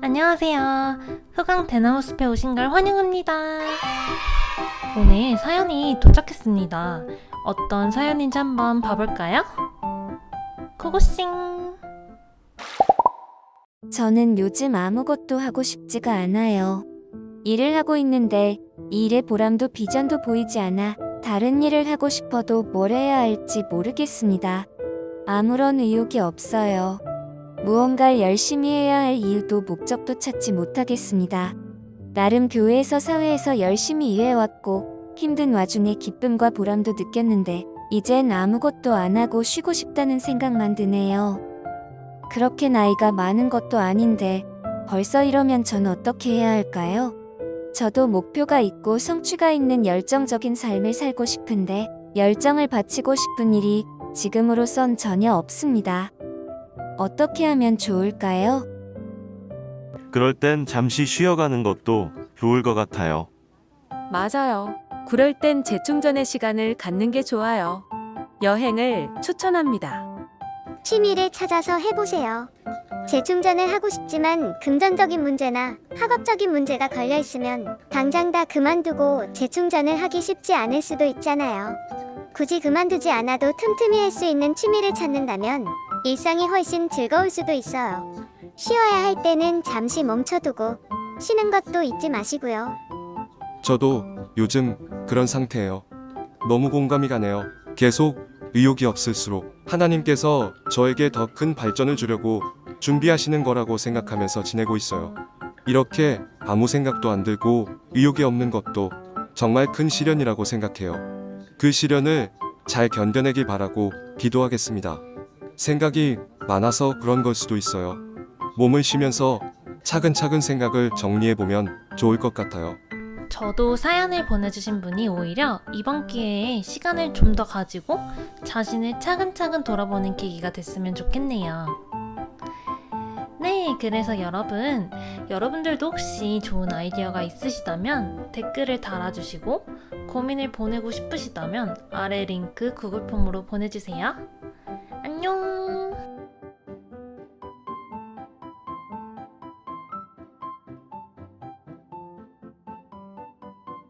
안녕하세요. 흑강 대나무 숲에 오신 걸 환영합니다. 오늘 사연이 도착했습니다. 어떤 사연인지 한번 봐볼까요? 고고싱! 저는 요즘 아무것도 하고 싶지가 않아요. 일을 하고 있는데 이 일의 보람도 비전도 보이지 않아 다른 일을 하고 싶어도 뭘 해야 할지 모르겠습니다. 아무런 의욕이 없어요. 무언가를 열심히 해야 할 이유도 목적도 찾지 못하겠습니다. 나름 교회에서 사회에서 열심히 일해왔고 힘든 와중에 기쁨과 보람도 느꼈는데 이젠 아무것도 안 하고 쉬고 싶다는 생각만 드네요. 그렇게 나이가 많은 것도 아닌데 벌써 이러면 전 어떻게 해야 할까요? 저도 목표가 있고 성취가 있는 열정적인 삶을 살고 싶은데 열정을 바치고 싶은 일이 지금으로선 전혀 없습니다. 어떻게 하면 좋을까요? 그럴 땐 잠시 쉬어가는 것도 좋을 것 같아요. 맞아요. 그럴 땐 재충전의 시간을 갖는 게 좋아요. 여행을 추천합니다. 취미를 찾아서 해보세요. 재충전을 하고 싶지만 금전적인 문제나 학업적인 문제가 걸려 있으면 당장 다 그만두고 재충전을 하기 쉽지 않을 수도 있잖아요. 굳이 그만두지 않아도 틈틈이 할 수 있는 취미를 찾는다면 일상이 훨씬 즐거울 수도 있어요. 쉬어야 할 때는 잠시 멈춰두고 쉬는 것도 잊지 마시고요. 저도 요즘 그런 상태예요. 너무 공감이 가네요. 계속 의욕이 없을수록 하나님께서 저에게 더 큰 발전을 주려고 준비하시는 거라고 생각하면서 지내고 있어요. 이렇게 아무 생각도 안 들고 의욕이 없는 것도 정말 큰 시련이라고 생각해요. 그 시련을 잘 견뎌내길 바라고 기도하겠습니다. 생각이 많아서 그런 걸 수도 있어요. 몸을 쉬면서 차근차근 생각을 정리해보면 좋을 것 같아요. 저도 사연을 보내주신 분이 오히려 이번 기회에 시간을 좀 더 가지고 자신을 차근차근 돌아보는 계기가 됐으면 좋겠네요. 네, 그래서 여러분, 여러분들도 혹시 좋은 아이디어가 있으시다면 댓글을 달아주시고 고민을 보내고 싶으시다면 아래 링크 구글 폼으로 보내주세요. 안녕.